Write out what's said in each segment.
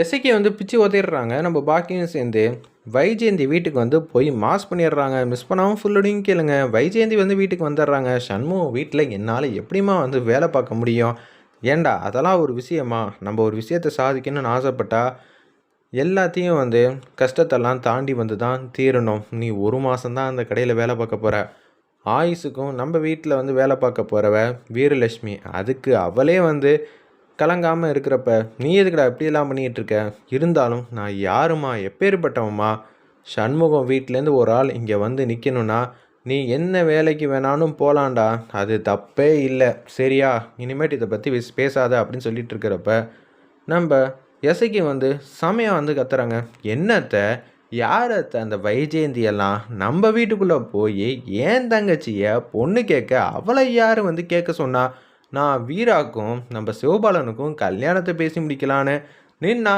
எஸ்ஐகே வந்து பிச்சு உதறிடுறாங்க நம்ம பாக்கியும் சேர்ந்து வைஜெயந்தி வீட்டுக்கு வந்து போய் மாஸ் பண்ணிடுறாங்க. மிஸ் பண்ணாமல் ஃபுல்லோடையும் கேளுங்க. வைஜெயந்தி வந்து வீட்டுக்கு வந்துடுறாங்க. சண்முகம் வீட்டில் என்னால் எப்படிம்மா வந்து வேலை பார்க்க முடியும்? ஏண்டா அதெல்லாம் ஒரு விஷயமா? நம்ம ஒரு விஷயத்தை சாதிக்கணும்னு ஆசைப்பட்டா எல்லாத்தையும் வந்து கஷ்டத்தெல்லாம் தாண்டி வந்து தான் தீரணும். நீ ஒரு மாதம்தான் அந்த கடையில் வேலை பார்க்க போகிற ஆயுஸுக்கும் நம்ம வீட்டில் வந்து வேலை பார்க்க போகிறவ வீரலட்சுமி அதுக்கு அவளே வந்து கலங்காமல் இருக்கிறப்ப நீ எதுக்குடா இப்படியெல்லாம் பண்ணிகிட்டு இருக்க இருந்தாலும் நான் யாருமா? எப்பேற்பட்டவம்மா சண்முகம் வீட்டிலேருந்து ஒரு ஆள் இங்கே வந்து நிற்கணும்னா நீ என்ன வேலைக்கு வேணாலும் போகலான்டா அது தப்பே இல்லை. சரியா? இனிமேட்டு இதை பற்றி விஸ் பேசாத அப்படின்னு சொல்லிட்டு இருக்கிறப்ப நம்ம எசைக்கு வந்து சமயம் வந்து கத்துறாங்க. என்னத்த? யாரத்த அந்த வைஜெயந்தியெல்லாம் நம்ம வீட்டுக்குள்ளே போய் ஏன் தங்கச்சியை பொண்ணு கேட்க அவளை யார் வந்து கேட்க சொன்னா நான் வீராக்கும் நம்ம சிவபாலனுக்கும் கல்யாணத்தை பேசி முடிக்கலான்னு நின்னா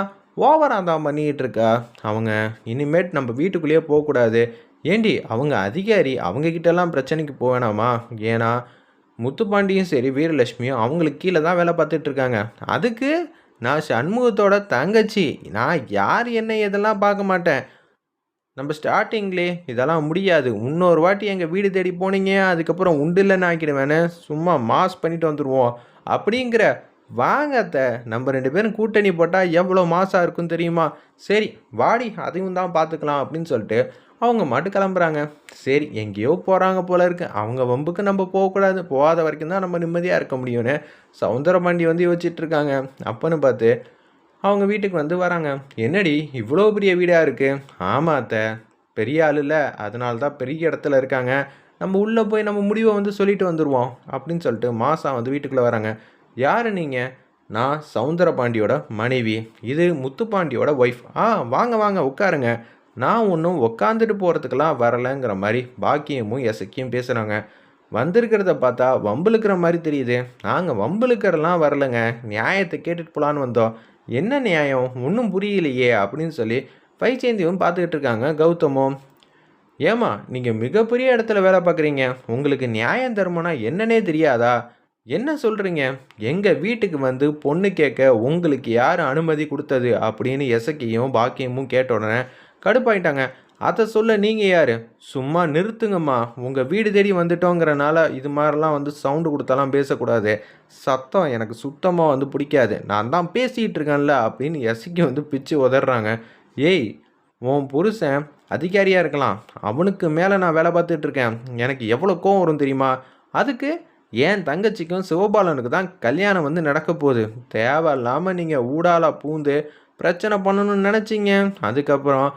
ஓவராக தான் பண்ணிக்கிட்டு இருக்கா. அவங்க இனிமேட் நம்ம வீட்டுக்குள்ளேயே போகக்கூடாது. ஏண்டி அவங்க அதிகாரி அவங்கக்கிட்டலாம் பிரச்சனைக்கு போக வேணாமா ஏன்னா முத்துப்பாண்டியும் சரி வீரலட்சுமியும் அவங்களுக்கு கீழே தான் வேலை பார்த்துட்ருக்காங்க அதுக்கு நான் சண்முகத்தோட தங்கச்சி நான் யார் என்ன எதெல்லாம் பார்க்க மாட்டேன்? நம்ம ஸ்டார்டிங்லே இதெல்லாம் முடியாது. இன்னொரு வாட்டி எங்கள் வீடு தேடி போனீங்க அதுக்கப்புறம் உண்டு இல்லைன்னு ஆக்கிடுவேன்னு சும்மா மாஸ் பண்ணிட்டு வந்துடுவோம் அப்படிங்கிற வாங்கத்த நம்ம ரெண்டு பேரும் கூட்டணி போட்டால் எவ்வளோ மாசாக இருக்கும் தெரியுமா? சரி வாடி அதையும் தான் பார்த்துக்கலாம் அப்படின்னு சொல்லிட்டு அவங்க மட்டும் கிளம்புறாங்க. சரி எங்கேயோ போகிறாங்க போல இருக்கு. அவங்க வம்புக்கு நம்ம போகக்கூடாது போகாத வரைக்கும் தான் நம்ம நிம்மதியாக இருக்க முடியும்னு சவுந்தரபாண்டி வந்து யோசிச்சுட்டு இருக்காங்க. அப்போன்னு பார்த்து அவங்க வீட்டுக்கு வந்து வராங்க. என்னடி இவ்வளோ பெரிய வீடாக இருக்குது ஆமாம் அத்தை. பெரிய ஆள் இல்லை. அதனால தான் பெரிய இடத்துல இருக்காங்க. நம்ம உள்ளே போய் நம்ம முடிவை வந்து சொல்லிட்டு வந்துடுவோம் அப்படின்னு சொல்லிட்டு மாசா வந்து வீட்டுக்குள்ளே வராங்க. யார் நீங்கள் நான் சவுந்தரபாண்டியோட மனைவி. இது முத்துப்பாண்டியோட ஒய்ஃப் ஆ வாங்க வாங்க உட்காருங்க. நான் ஒன்றும் உக்காந்துட்டு போகிறதுக்கெல்லாம் வரலைங்கிற மாதிரி பாக்கியமும் எசக்கியும் பேசுகிறாங்க வந்திருக்கிறத பார்த்தா வம்பிழுக்கிற மாதிரி தெரியுது. நாங்கள் வம்பிழுக்கிறலாம் வரலைங்க. நியாயத்தை கேட்டுட்டு போகலான்னு வந்தோம். என்ன நியாயம்? ஒன்றும் புரியலையே அப்படின்னு சொல்லி வைச்சேந்தியும் பார்த்துக்கிட்டு இருக்காங்க. கௌதமும் ஏமா நீங்கள் மிகப்பெரிய இடத்துல வேலை பார்க்குறீங்க. உங்களுக்கு நியாயம் தர்மம்னா என்னன்னே தெரியாதா? என்ன சொல்கிறீங்க எங்கள் வீட்டுக்கு வந்து பொண்ணு கேட்க உங்களுக்கு யார் அனுமதி கொடுத்தது? அப்படின்னு எசக்கியும் பாக்கியமும் கேட்ட உடனே கடுப்பாயிட்டாங்க. அதை சொல்ல நீங்கள் யார்? சும்மா நிறுத்துங்கம்மா. உங்கள் வீடு தேடி வந்துட்டோங்கிறனால இது மாதிரிலாம் வந்து சவுண்டு கொடுத்தாலாம் பேசக்கூடாது. சத்தம் எனக்கு சுத்தமாக வந்து பிடிக்காது. நான் தான் பேசிகிட்டு இருக்கேன்ல அப்படின்னு எசைக்கு வந்து பிச்சு உதறாங்க ஏய் உன் புருஷன் அதிகாரியாக இருக்கலாம். அவனுக்கு மேலே நான் வேலை பார்த்துட்டு இருக்கேன். எனக்கு எவ்வளோ கோவம் வரும் தெரியுமா? அதுக்கு என் தங்கச்சிக்கும் சிவபாலனுக்கு தான் கல்யாணம் வந்து நடக்க போகுது. தேவையில்லாமல் நீங்கள் ஊடால பூந்து பிரச்சனை பண்ணணும்னு நினச்சிங்க. அதுக்கப்புறம்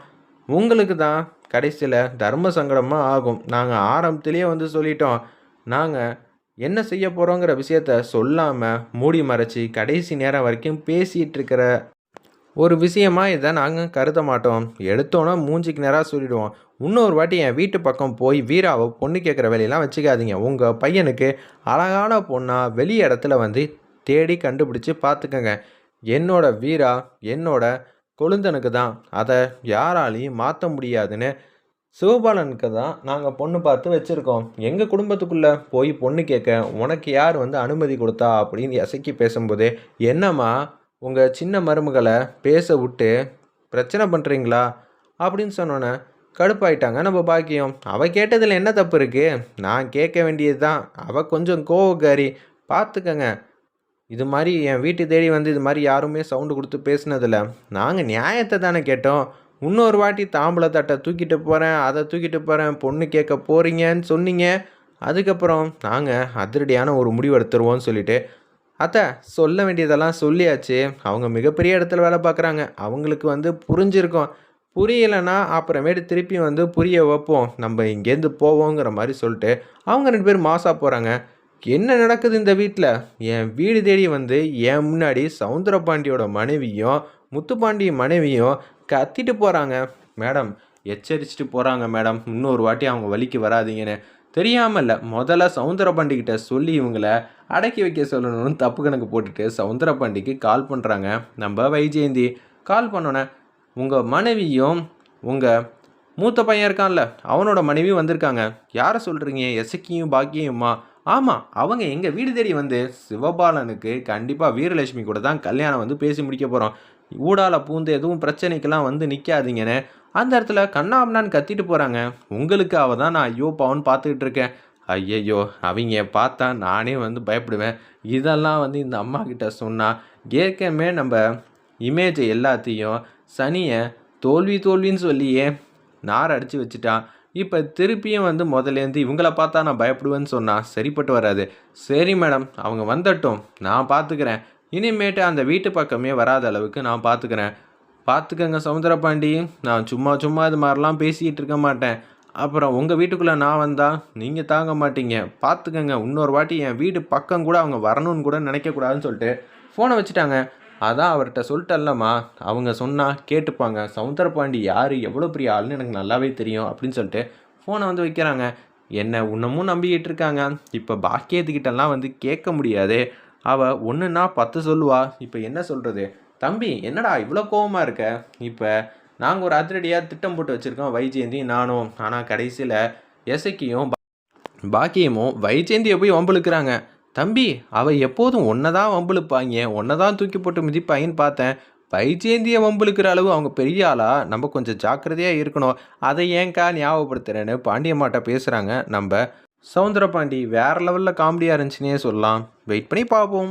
உங்களுக்கு தான் கடைசியில் தர்ம சங்கடமாக ஆகும். நாங்கள் ஆரம்பத்திலேயே வந்து சொல்லிட்டோம். நாங்கள் என்ன செய்ய போகிறோங்கிற விஷயத்த சொல்லாமல் மூடி மறைச்சி கடைசி நேரம் வரைக்கும் பேசிகிட்டு இருக்கிற ஒரு விஷயமாக இதை நாங்கள் கருத மாட்டோம். எடுத்தோன்னா மூஞ்சிக்கு நேராக சொல்லிவிடுவோம் இன்னொரு வாட்டி என் வீட்டு பக்கம் போய் வீராவை பொண்ணு கேட்குற வேலையெல்லாம் வச்சுக்காதீங்க. உங்கள் பையனுக்கு அழகான பொண்ணாக வெளி இடத்துல வந்து தேடி கண்டுபிடிச்சி பார்த்துக்கங்க. என்னோட வீரா என்னோட கொழுந்தனுக்கு தான். அதை யாராலையும் மாற்ற முடியாதுன்னு சிவபாலனுக்கு தான் நாங்கள் பொண்ணு பார்த்து வச்சுருக்கோம். எங்கள் குடும்பத்துக்குள்ளே போய் பொண்ணு கேட்க உனக்கு யார் வந்து அனுமதி கொடுத்தா அப்படின்னு எசக்கி பேசும்போது என்னம்மா உங்கள் சின்ன மருமகளை பேச விட்டு பிரச்சனை பண்ணுறீங்களா அப்படின்னு சொன்னோன்னே கடுப்பாயிட்டாங்க நம்ம பாக்கியம். அவள் கேட்டதில் என்ன தப்பு இருக்குது நான் கேட்க வேண்டியது தான் அவள் கொஞ்சம் கோவக்காரி. பார்த்துக்கங்க இது மாதிரி என் வீட்டு தேடி வந்து இது மாதிரி யாருமே சவுண்டு கொடுத்து பேசுனதில்ல. நாங்கள் நியாயத்தை தானே கேட்டோம். இன்னொரு வாட்டி தாம்பளை தட்டை தூக்கிட்டு போகிறேன் அதை தூக்கிட்டு போகிறேன் பொண்ணு கேட்க போகிறீங்கன்னு சொன்னீங்க. அதுக்கப்புறம் நாங்கள் அதிரடியான ஒரு முடிவு எடுத்துருவோம்னு சொல்லிட்டு அத்தை சொல்ல வேண்டியதெல்லாம் சொல்லியாச்சு. அவங்க மிகப்பெரிய இடத்துல வேலை பார்க்குறாங்க. அவங்களுக்கு வந்து புரிஞ்சிருக்கும். புரியலைன்னா அப்புறமேட்டு திருப்பி வந்து புரிய வைப்போம். நம்ம இங்கேருந்து போவோங்கிற மாதிரி சொல்லிட்டு அவங்க ரெண்டு பேரும் மாசாக போகிறாங்க என்ன நடக்குது இந்த வீட்டில் என் வீடு தேடி வந்து என் முன்னாடி சவுந்தரபாண்டியோட மனைவியும் முத்துப்பாண்டி மனைவியும் கத்திட்டு போகிறாங்க மேடம் எச்சரிச்சுட்டு போகிறாங்க மேடம். இன்னொரு வாட்டி அவங்க வழிக்கு வராதீங்கன்னு. தெரியாமல் இல்லை முதல்ல சவுந்தரபாண்டிக்கிட்ட சொல்லி இவங்கள அடக்கி வைக்க சொல்லணும்னு தப்பு கணக்கு போட்டுட்டு சவுந்தரபாண்டிக்கு கால் பண்ணுறாங்க நம்ம வைஜெயந்தி கால் பண்ணோன்னே உங்கள் மனைவியும் உங்கள் மூத்த பையன் இருக்கான்ல அவனோட மனைவி வந்திருக்காங்க. யாரை சொல்கிறீங்க எசக்கியும் பாக்கியுமா? ஆமாம் அவங்க எங்கள் வீடு தேடி வந்து சிவபாலனுக்கு கண்டிப்பாக வீரலட்சுமி கூட தான் கல்யாணம் வந்து பேசி முடிக்க போகிறோம் ஊடால பூந்து எதுவும் பிரச்சனைக்கெல்லாம் வந்து நிற்காதீங்கன்னு அந்த இடத்துல கண்ணாம்னான்னு கத்திட்டு போகிறாங்க உங்களுக்காக தான் நான் ஐயோ பவன் பார்த்துக்கிட்டு இருக்கேன். ஐயையோ அவங்க பார்த்தா நானே வந்து பயப்படுவேன். இதெல்லாம் வந்து இந்த அம்மா கிட்ட சொன்னால் ஏற்கனவே நம்ம இமேஜை எல்லாத்தையும் சனியை தோல்வி தோல்வின்னு சொல்லியே நார் அடித்து வச்சுட்டான் இப்போ திருப்பியும் வந்து முதலேருந்து இவங்கள பார்த்தா நான் பயப்படுவேன்னு சொன்னால் சரிப்பட்டு வராது. சரி மேடம் அவங்க வந்துட்டோம். நான் பார்த்துக்கிறேன் இனிமேட்டு அந்த வீட்டு பக்கமே வராத அளவுக்கு நான் பார்த்துக்கிறேன் பார்த்துக்கங்க சமுத்திரபாண்டி நான் சும்மா சும்மா இது மாதிரிலாம் பேசிக்கிட்டு இருக்க மாட்டேன். அப்புறம் உங்கள் வீட்டுக்குள்ளே நான் வந்தால் நீங்கள் தாங்க மாட்டீங்க. பார்த்துக்கங்க இன்னொரு வாட்டி என் வீடு பக்கம் கூட அவங்க வரணும்னு கூட நினைக்கக்கூடாதுன்னு சொல்லிட்டு ஃபோனை வச்சுட்டாங்க. அதான் அவர்கிட்ட சொல்லிட்டல்லம்மா அவங்க சொன்னால் கேட்டுப்பாங்க. சவுந்தரபாண்டி யார்? எவ்வளோ பெரிய ஆள்னு எனக்கு நல்லாவே தெரியும் அப்படின்னு சொல்லிட்டு ஃபோனை வந்து வைக்கிறாங்க. என்ன இன்னமும் நம்பிக்கிட்டு இருக்காங்க. இப்போ பாக்கியத்துக்கிட்டலாம் வந்து கேட்க முடியாது. அவள் ஒன்றுன்னா பத்து சொல்லுவா. இப்போ என்ன சொல்கிறது தம்பி என்னடா இவ்வளோ கோவமாக இருக்க? இப்போ நாங்கள் ஒரு அதிரடியாக திட்டம் போட்டு வச்சுருக்கோம் வைஜெயந்தி நானும். ஆனால் கடைசியில் எசக்கியும் பாக்கியமும் வைஜெயந்தியை போய் வம்பளுக்குறாங்க தம்பி அவ எப்போதும் ஒன்றை தான் வம்பிழுப்பாங்க. ஒன்றை தான் தூக்கி போட்டு மிதிப்பாங்கன்னு பார்த்தேன். வைஜெயந்தியை வம்புழுக்கிற அளவு அவங்க பெரிய ஆளா? நம்ம கொஞ்சம் ஜாக்கிரதையாக இருக்கணும். அதை ஏன்க்கா ஞாபகப்படுத்துறேன்னு பாண்டியம்மாட்ட பேசுகிறாங்க நம்ம சவுந்தரபாண்டி வேற லெவலில் காமெடியாக இருந்துச்சுன்னே சொல்லலாம். வெயிட் பண்ணி பார்ப்போம்.